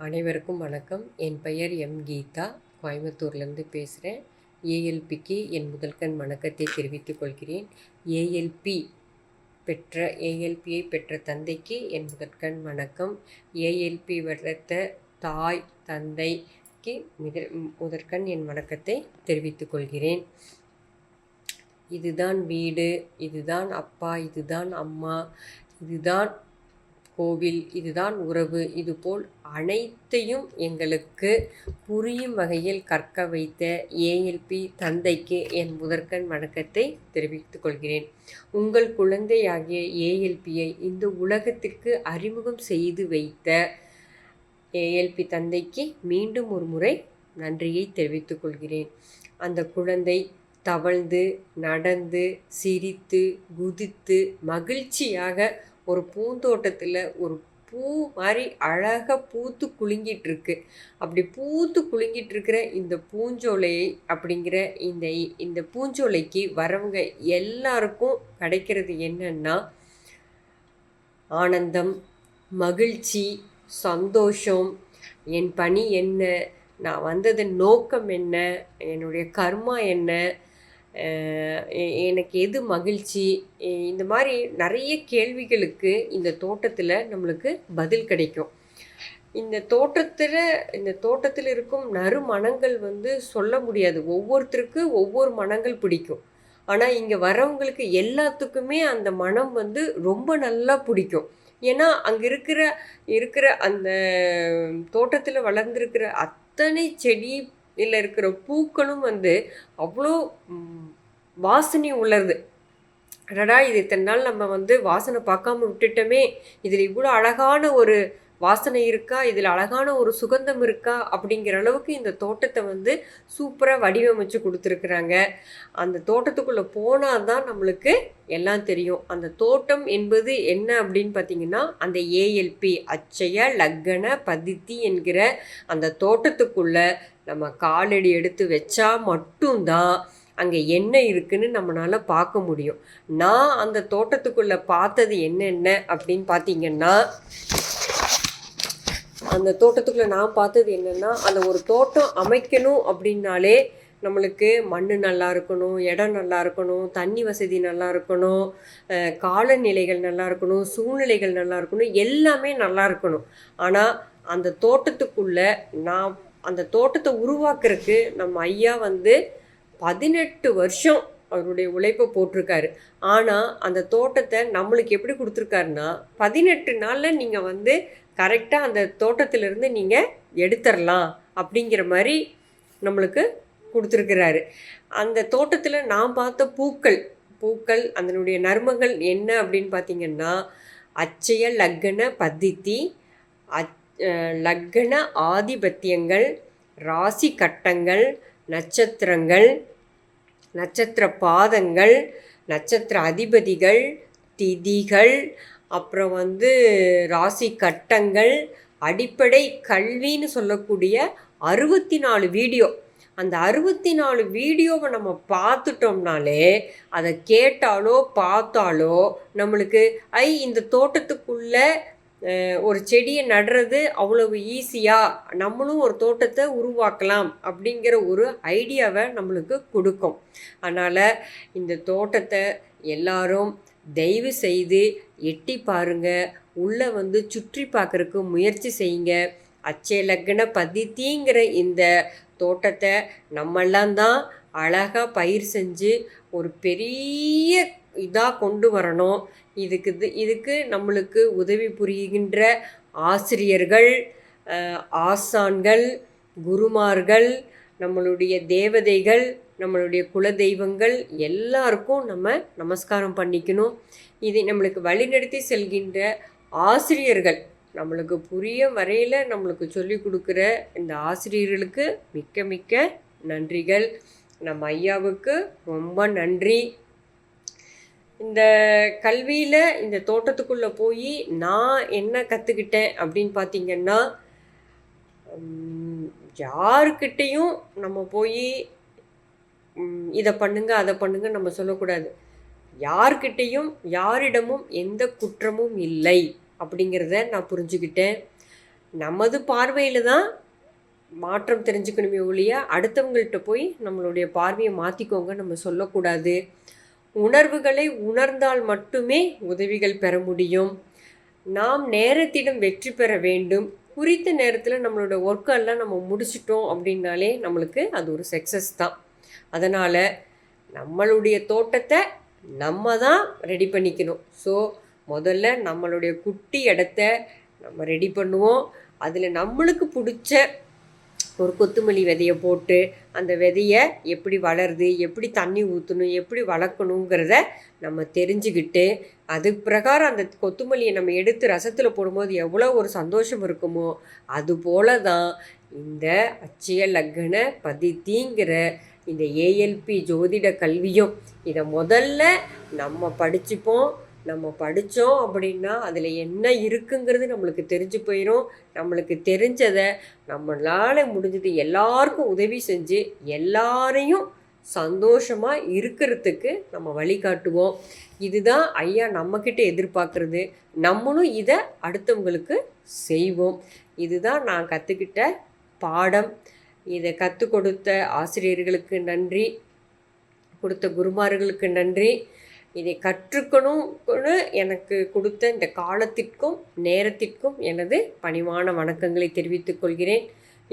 அனைவருக்கும் வணக்கம். என் பெயர் எம். கீதா. கோயம்புத்தூர்லேருந்து பேசுகிறேன் ஏஎல்பிக்கு என் முதல்கண் வணக்கத்தை தெரிவித்துக் கொள்கிறேன். ஏஎல்பி பெற்ற ஏஎல்பியை பெற்ற தந்தைக்கு என் முதற்கண் வணக்கம். ஏஎல்பி வளர்த்த தாய் தந்தைக்கு மிக முதற்கண் என் வணக்கத்தை தெரிவித்துக் கொள்கிறேன். இதுதான் வீடு இதுதான் அப்பா இதுதான் அம்மா இதுதான் கோவில் இதுதான் உறவு. இதுபோல் அனைத்தையும் எங்களுக்கு புரியும் வகையில் கற்க வைத்த ஏஎல்பி தந்தைக்கு என் முதற்கண் வணக்கத்தை தெரிவித்துக் கொள்கிறேன். உங்கள் குழந்தையாகிய ஏஎல்பியை இந்த உலகத்திற்கு அறிமுகம் செய்து வைத்த ஏஎல்பி தந்தைக்கு மீண்டும் ஒரு முறை நன்றியை தெரிவித்துக் கொள்கிறேன். அந்த குழந்தை தவழ்ந்து நடந்து சிரித்து குதித்து மகிழ்ச்சியாக ஒரு பூந்தோட்டத்தில் ஒரு பூ மாதிரி அழகாக பூத்து குலுங்கிட்டு இருக்கு அப்படி பூத்து குலுங்கிட்டு இருக்கிற இந்த பூஞ்சோலையை அப்படிங்கிற இந்த இந்த பூஞ்சோலைக்கு வரவங்க எல்லாருக்கும் கிடைக்கிறது என்னன்னா ஆனந்தம் மகிழ்ச்சி சந்தோஷம். என் பணி என்ன? நான் வந்ததன் நோக்கம் என்ன? என்னுடைய கர்மா என்ன? எனக்கு எது மகிழ்ச்சி? இந்த மாதிரி நிறைய கேள்விகளுக்கு இந்த தோட்டத்தில் நம்மளுக்கு பதில் கிடைக்கும். இந்த தோட்டத்தில் இந்த தோட்டத்தில் இருக்கும் நறுமணங்கள் வந்து சொல்ல முடியாது. ஒவ்வொருத்தருக்கு ஒவ்வொரு மனங்கள் பிடிக்கும். ஆனால் இங்கே வரவங்களுக்கு எல்லாத்துக்குமே அந்த மனம் வந்து ரொம்ப நல்லா பிடிக்கும். ஏன்னா அங்கே இருக்கிற இருக்கிற அந்த தோட்டத்தில் வளர்ந்துருக்கிற அத்தனை செடி இதில் இருக்கிற பூக்களும் வந்து அவ்வளோ வாசனை உள்ளது. அடடா இது இத்தனை நாள் நம்ம வந்து வாசனை பார்க்காம விட்டுட்டோமே. இதில் இவ்வளோ அழகான ஒரு வாசனை இருக்கா? இதில் அழகான ஒரு சுகந்தம் இருக்கா? அப்படிங்கிற அளவுக்கு இந்த தோட்டத்தை வந்து சூப்பராக வடிவமைச்சு கொடுத்துருக்குறாங்க. அந்த தோட்டத்துக்குள்ளே போனால் தான் நம்மளுக்கு எல்லாம் தெரியும். அந்த தோட்டம் என்பது என்ன அப்படின்னு பார்த்தீங்கன்னா அந்த ஏஎல்பி அச்சய லக்கண பதித்தி என்கிற அந்த தோட்டத்துக்குள்ளே நம்ம காலடி எடுத்து வச்சா மட்டும்தான் அங்கே என்ன இருக்குன்னு நம்மளால் பார்க்க முடியும். நான் அந்த தோட்டத்துக்குள்ளே பார்த்தது என்னென்ன அப்படின்னு பார்த்தீங்கன்னா அந்த தோட்டத்துக்குள்ளே நான் பார்த்தது என்னென்னா அந்த ஒரு தோட்டம் அமைக்கணும் அப்படின்னாலே நம்மளுக்கு மண் நல்லா இருக்கணும் இடம் நல்லா இருக்கணும் தண்ணி வசதி நல்லா இருக்கணும் காலநிலைகள் நல்லா இருக்கணும் சூழ்நிலைகள் நல்லா இருக்கணும் எல்லாமே நல்லா இருக்கணும். ஆனால் அந்த தோட்டத்துக்குள்ளே நான் அந்த தோட்டத்தை உருவாக்குறதுக்கு நம்ம ஐயா வந்து பதினெட்டு வருஷம் அவருடைய உழைப்பை போட்டிருக்காரு. ஆனால் அந்த தோட்டத்தை நம்மளுக்கு எப்படி கொடுத்துருக்காருன்னா பதினெட்டு நாளில் நீங்கள் வந்து கரெக்டாக அந்த தோட்டத்திலிருந்து நீங்கள் எடுத்துடலாம் அப்படிங்கிற மாதிரி நம்மளுக்கு கொடுத்துருக்கிறாரு. அந்த தோட்டத்தில் நான் பார்த்த பூக்கள் பூக்கள் அதனுடைய நர்மங்கள் என்ன அப்படின்னு பார்த்தீங்கன்னா அச்சய லக்கன பத்தித்தி அச் லக்ன ஆதிபத்தியங்கள் ராசி கட்டங்கள் நட்சத்திரங்கள் நட்சத்திர பாதங்கள் நட்சத்திர அதிபதிகள் திதிகள் அப்புறம் வந்து ராசி கட்டங்கள் அடிப்படை கல்வின்னு சொல்லக்கூடிய அறுபத்தி நாலு வீடியோ. அந்த அறுபத்தி நாலு வீடியோவை நம்ம பார்த்துட்டோம்னாலே அதை கேட்டாலோ பார்த்தாலோ நம்மளுக்கு ஐ இந்த தோட்டத்துக்குள்ளே ஒரு செடியை நடுறது அவ்வளவு ஈஸியாக நம்மளும் ஒரு தோட்டத்தை உருவாக்கலாம் அப்படிங்கிற ஒரு ஐடியாவை நம்மளுக்கு கொடுக்கும். அதனால் இந்த தோட்டத்தை எல்லாரும் தயவு செய்து எட்டி பாருங்கள் உள்ளே வந்து சுற்றி பார்க்குறக்கு முயற்சி செய்யுங்க. அச்சய லக்ன பதித்திங்கிற இந்த தோட்டத்தை நம்மெல்லாம் தான் அழகாக பயிர் செஞ்சு ஒரு பெரிய இதாக கொண்டு வரணும். இதுக்கு இதுக்கு நம்மளுக்கு உதவி புரிகின்ற ஆசிரியர்கள் ஆசான்கள் குருமார்கள் நம்மளுடைய தேவதைகள் நம்மளுடைய குல தெய்வங்கள் எல்லாருக்கும் நம்ம நமஸ்காரம் பண்ணிக்கணும். இதை நம்மளுக்கு வழிநடத்தி செல்கின்ற ஆசிரியர்கள் நம்மளுக்கு புரிய வரையில் நம்மளுக்கு சொல்லி கொடுக்குற இந்த ஆசிரியர்களுக்கு மிக்க மிக்க நன்றிகள். நம்ம ஐயாவுக்கு ரொம்ப நன்றி. இந்த கல்வியில் இந்த தோட்டத்துக்குள்ளே போய் நான் என்ன கற்றுக்கிட்டேன் அப்படின்னு பார்த்தீங்கன்னா யாருக்கிட்டேயும் நம்ம போய் இதை பண்ணுங்க அதை பண்ணுங்க நம்ம சொல்லக்கூடாது. யார்கிட்டேயும் யாரிடமும் எந்த குற்றமும் இல்லை அப்படிங்கிறத நான் புரிஞ்சுக்கிட்டேன். நமது பார்வையில் தான் மாற்றம் தெரிஞ்சுக்கணுமே ஒழிய அடுத்தவங்கள்ட்ட போய் நம்மளுடைய பார்வையை மாற்றிக்கோங்க நம்ம சொல்லக்கூடாது. உணர்வுகளை உணர்ந்தால் மட்டுமே உதவிகள் பெற முடியும். நாம் நேரத்திடம் வெற்றி பெற வேண்டும். குறித்த நேரத்தில் நம்மளோட ஒர்க்கெல்லாம் நம்ம முடிச்சிட்டோம் அப்படின்னாலே நம்மளுக்கு அது ஒரு சக்ஸஸ் தான். அதனால் நம்மளுடைய தோட்டத்தை நம்ம தான் ரெடி பண்ணிக்கணும். ஸோ முதல்ல நம்மளுடைய குட்டி இடத்த நம்ம ரெடி பண்ணுவோம். அதில் நம்மளுக்கு பிடிச்ச ஒரு கொத்தமல்லி விதையை போட்டு அந்த விதையை எப்படி வளருது எப்படி தண்ணி ஊற்றணும் எப்படி வளர்க்கணுங்கிறத நம்ம தெரிஞ்சுக்கிட்டு அது பிரகாரம் அந்த கொத்தமல்லியை நம்ம எடுத்து ரசத்தில் போடும்போது எவ்வளோ ஒரு சந்தோஷம் இருக்குமோ அது போல தான் இந்த அச்சய லக்ன பதித்திங்கிற இந்த ஏஎல்பி ஜோதிட கல்வியும் இதை முதல்ல நம்ம படிச்சுப்போம். நம்ம படித்தோம் அப்படின்னா அதில் என்ன இருக்குங்கிறது நம்மளுக்கு தெரிஞ்சு போயிடும் நம்மளுக்கு தெரிஞ்சதை நம்மளால் முடிஞ்சது எல்லாருக்கும் உதவி செஞ்சு எல்லாரையும் சந்தோஷமாக இருக்கிறதுக்கு நம்ம வழிகாட்டுவோம் இதுதான் ஐயா நம்மக்கிட்ட எதிர்பார்க்குறது. நம்மளும் இதை அடுத்தவங்களுக்கு செய்வோம். இதுதான் நான் கற்றுக்கிட்ட பாடம். இதை கற்றுக் கொடுத்த ஆசிரியர்களுக்கு நன்றி. கொடுத்த குருமார்களுக்கு நன்றி. இதை கற்றுக்கணும்னு எனக்கு கொடுத்த இந்த காலத்திற்கும் நேரத்திற்கும் எனது பணிவான வணக்கங்களை தெரிவித்துக் கொள்கிறேன்.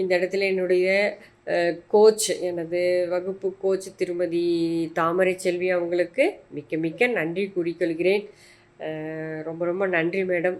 இந்த இடத்துல என்னுடைய கோச் எனது வகுப்பு கோச் திருமதி தாமரை செல்வி அவங்களுக்கு மிக்க மிக்க நன்றி கூறிக்கொள்கிறேன் ரொம்ப ரொம்ப நன்றி மேடம்.